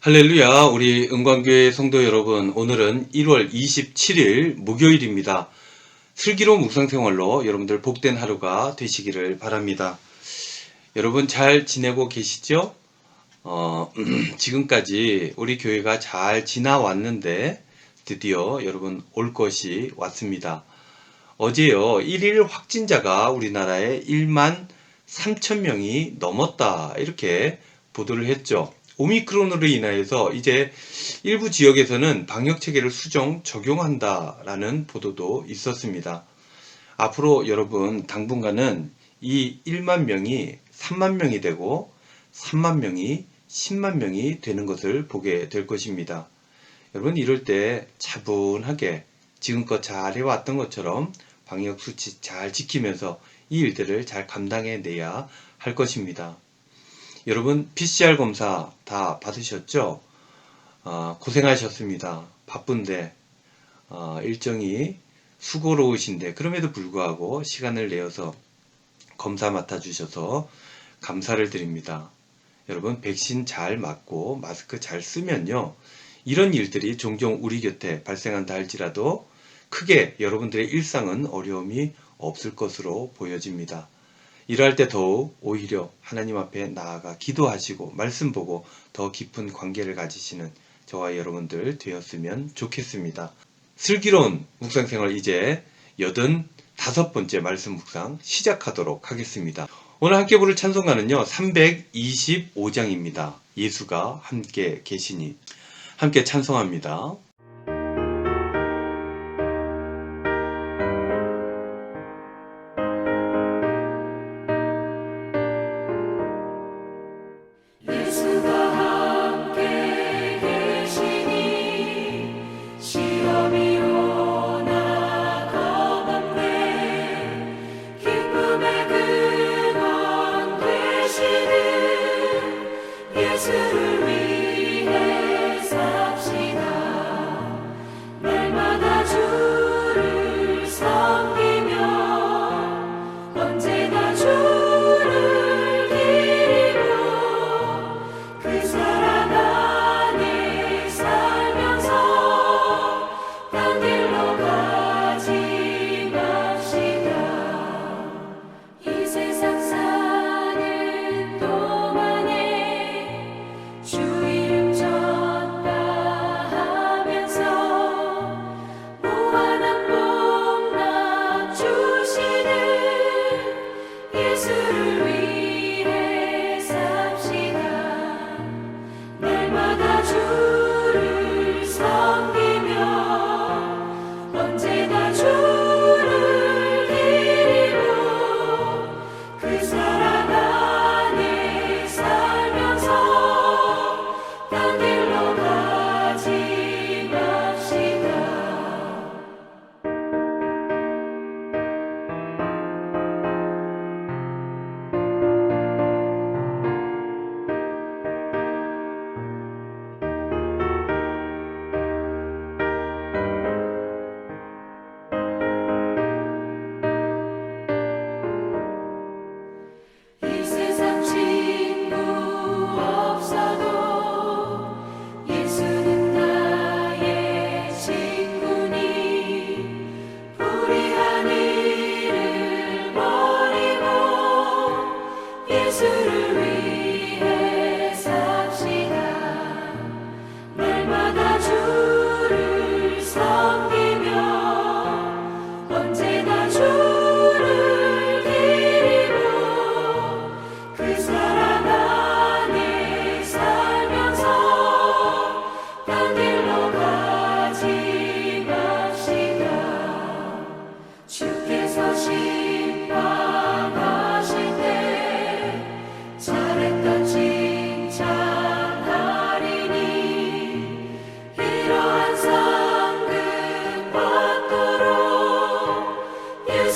할렐루야, 우리 은광교회 성도 여러분, 오늘은 1월 27일 목요일입니다. 슬기로운 묵상생활로 여러분들 복된 하루가 되시기를 바랍니다. 여러분 잘 지내고 계시죠? 어, 지금까지 우리 교회가 잘 지나왔는데 드디어 여러분 올 것이 왔습니다. 어제요, 1일 확진자가 우리나라에 1만 3천 명이 넘었다. 이렇게 보도를 했죠. 오미크론으로 인하여서 이제 일부 지역에서는 방역 체계를 수정 적용한다라는 보도도 있었습니다. 앞으로 여러분 당분간은 이 1만 명이 3만 명이 되고 3만 명이 10만 명이 되는 것을 보게 될 것입니다. 여러분 이럴 때 차분하게 지금껏 잘 해왔던 것처럼 방역 수치 잘 지키면서 이 일들을 잘 감당해 내야 할 것입니다. 여러분 PCR 검사 다 받으셨죠? 아, 고생하셨습니다. 바쁜데 아, 일정이 수고로우신데 그럼에도 불구하고 시간을 내어서 검사 맡아주셔서 감사를 드립니다. 여러분 백신 잘 맞고 마스크 잘 쓰면요 이런 일들이 종종 우리 곁에 발생한다 할지라도 크게 여러분들의 일상은 어려움이 없을 것으로 보여집니다. 일할 때 더욱 오히려 하나님 앞에 나아가 기도하시고 말씀 보고 더 깊은 관계를 가지시는 저와 여러분들 되었으면 좋겠습니다. 슬기로운 묵상 생활 이제 여든 다섯 번째 말씀 묵상 시작하도록 하겠습니다. 오늘 함께 부를 찬송가는요, 325장입니다. 예수가 함께 계시니. 함께 찬송합니다.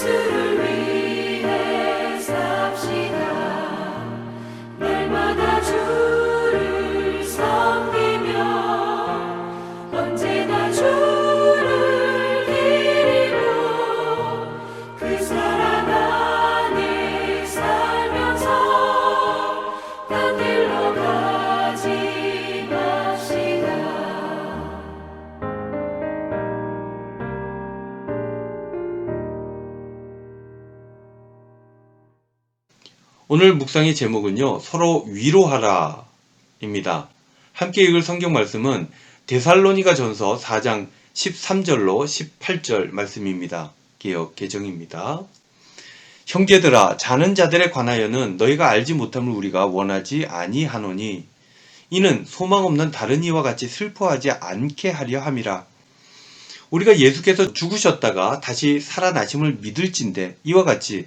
예 오늘 묵상의 제목은요, 서로 위로하라 입니다. 함께 읽을 성경 말씀은 데살로니가 전서 4장 13절로 18절 말씀입니다. 개혁 개정입니다. 형제들아 자는 자들에 관하여는 너희가 알지 못함을 우리가 원하지 아니하노니 이는 소망 없는 다른 이와 같이 슬퍼하지 않게 하려 함이라. 우리가 예수께서 죽으셨다가 다시 살아나심을 믿을진데 이와 같이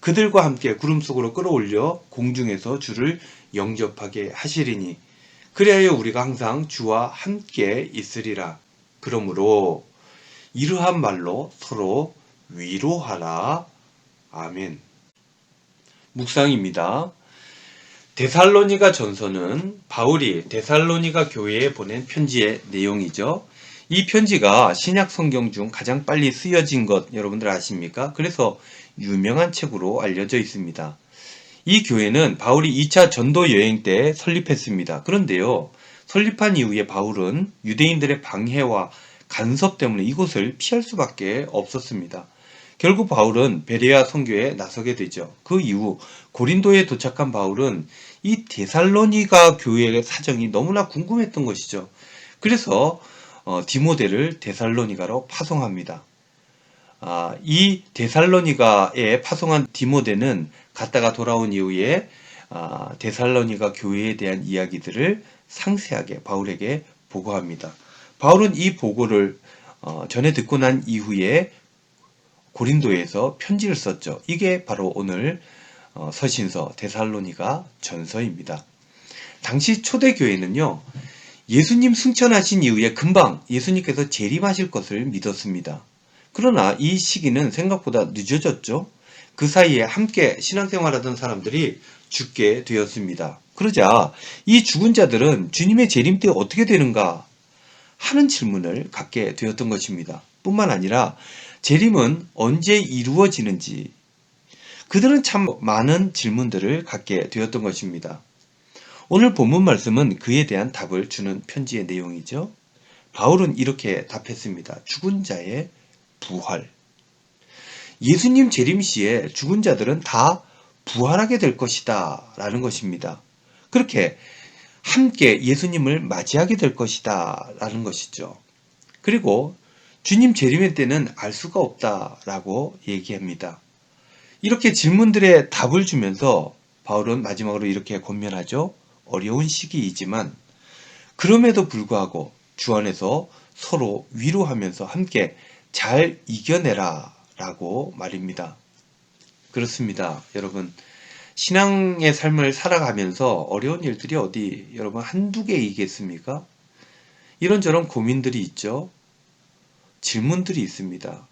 그들과 함께 구름 속으로 끌어올려 공중에서 주를 영접하게 하시리니 그리하여 우리가 항상 주와 함께 있으리라. 그러므로 이러한 말로 서로 위로하라. 아멘. 묵상입니다. 데살로니가 전서는 바울이 데살로니가 교회에 보낸 편지의 내용이죠. 이 편지가 신약 성경 중 가장 빨리 쓰여진 것 여러분들 아십니까? 그래서 유명한 책으로 알려져 있습니다. 이 교회는 바울이 2차 전도 여행 때 설립했습니다. 그런데요, 설립한 이후에 바울은 유대인들의 방해와 간섭 때문에 이곳을 피할 수밖에 없었습니다. 결국 바울은 베레아 선교에 나서게 되죠. 그 이후 고린도에 도착한 바울은 이 데살로니가 교회의 사정이 너무나 궁금했던 것이죠. 그래서 어, 디모데를 데살로니가로 파송합니다. 아, 이 데살로니가에 파송한 디모데는 갔다가 돌아온 이후에 아, 데살로니가 교회에 대한 이야기들을 상세하게 바울에게 보고합니다. 바울은 이 보고를 어, 전해 듣고 난 이후에 고린도에서 편지를 썼죠. 이게 바로 오늘 어, 서신서 데살로니가 전서입니다. 당시 초대교회는요, 예수님 승천하신 이후에 금방 예수님께서 재림하실 것을 믿었습니다. 그러나 이 시기는 생각보다 늦어졌죠. 그 사이에 함께 신앙생활하던 사람들이 죽게 되었습니다. 그러자 이 죽은 자들은 주님의 재림 때 어떻게 되는가 하는 질문을 갖게 되었던 것입니다. 뿐만 아니라 재림은 언제 이루어지는지 그들은 참 많은 질문들을 갖게 되었던 것입니다. 오늘 본문 말씀은 그에 대한 답을 주는 편지의 내용이죠. 바울은 이렇게 답했습니다. 죽은 자의 부활. 예수님 재림 시에 죽은 자들은 다 부활하게 될 것이다. 라는 것입니다. 그렇게 함께 예수님을 맞이하게 될 것이다. 라는 것이죠. 그리고 주님 재림의 때는 알 수가 없다. 라고 얘기합니다. 이렇게 질문들의 답을 주면서 바울은 마지막으로 이렇게 권면하죠. 어려운 시기이지만 그럼에도 불구하고 주 안에서 서로 위로하면서 함께 잘 이겨내라 라고 말입니다. 그렇습니다. 여러분, 신앙의 삶을 살아가면서 어려운 일들이 어디 여러분 한두 개이겠습니까? 이런저런 고민들이 있죠. 질문들이 있습니다.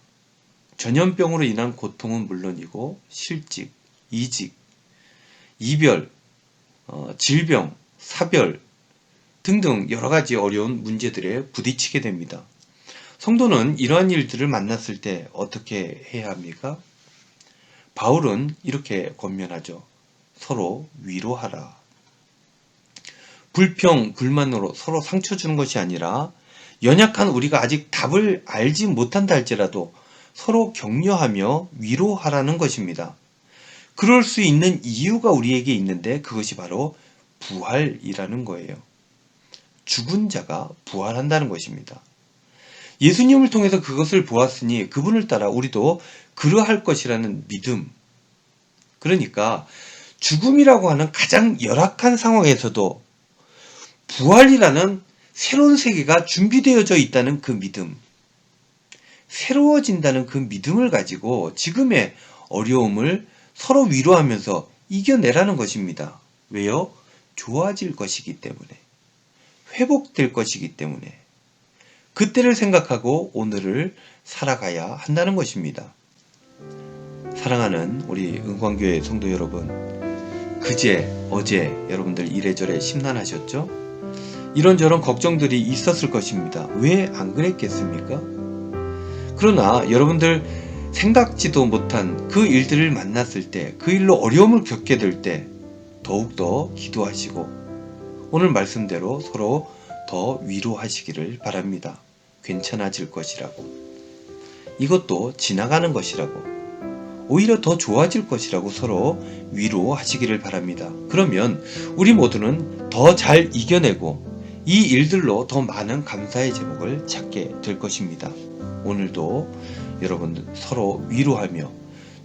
전염병으로 인한 고통은 물론이고 실직, 이직, 이별, 어, 질병, 사별 등등 여러 가지 어려운 문제들에 부딪히게 됩니다. 성도는 이러한 일들을 만났을 때 어떻게 해야 합니까? 바울은 이렇게 권면하죠. 서로 위로하라. 불평, 불만으로 서로 상처 주는 것이 아니라 연약한 우리가 아직 답을 알지 못한다 할지라도 서로 격려하며 위로하라는 것입니다. 그럴 수 있는 이유가 우리에게 있는데 그것이 바로 부활이라는 거예요. 죽은 자가 부활한다는 것입니다. 예수님을 통해서 그것을 보았으니 그분을 따라 우리도 그러할 것이라는 믿음. 그러니까 죽음이라고 하는 가장 열악한 상황에서도 부활이라는 새로운 세계가 준비되어져 있다는 그 믿음. 새로워진다는 그 믿음을 가지고 지금의 어려움을 서로 위로하면서 이겨내라는 것입니다. 왜요? 좋아질 것이기 때문에. 회복될 것이기 때문에. 그때를 생각하고 오늘을 살아가야 한다는 것입니다. 사랑하는 우리 은광교회 성도 여러분, 그제, 어제 여러분들 이래저래 심란하셨죠? 이런저런 걱정들이 있었을 것입니다. 왜 안 그랬겠습니까? 그러나 여러분들 생각지도 못한 그 일들을 만났을 때, 그 일로 어려움을 겪게 될 때, 더욱더 기도하시고, 오늘 말씀대로 서로 더 위로하시기를 바랍니다. 괜찮아질 것이라고. 이것도 지나가는 것이라고. 오히려 더 좋아질 것이라고 서로 위로하시기를 바랍니다. 그러면 우리 모두는 더 잘 이겨내고 이 일들로 더 많은 감사의 제목을 찾게 될 것입니다. 오늘도 여러분들 서로 위로하며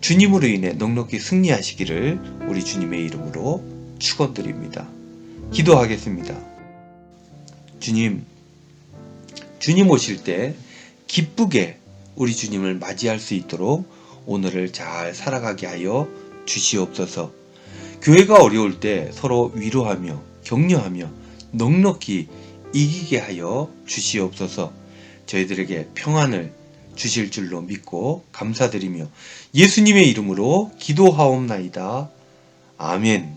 주님으로 인해 넉넉히 승리하시기를 우리 주님의 이름으로 축원드립니다. 기도하겠습니다. 주님, 주님 오실 때 기쁘게 우리 주님을 맞이할 수 있도록 오늘을 잘 살아가게 하여 주시옵소서. 교회가 어려울 때 서로 위로하며 격려하며 넉넉히 이기게 하여 주시옵소서. 저희들에게 평안을 주실 줄로 믿고 감사드리며 예수님의 이름으로 기도하옵나이다. 아멘.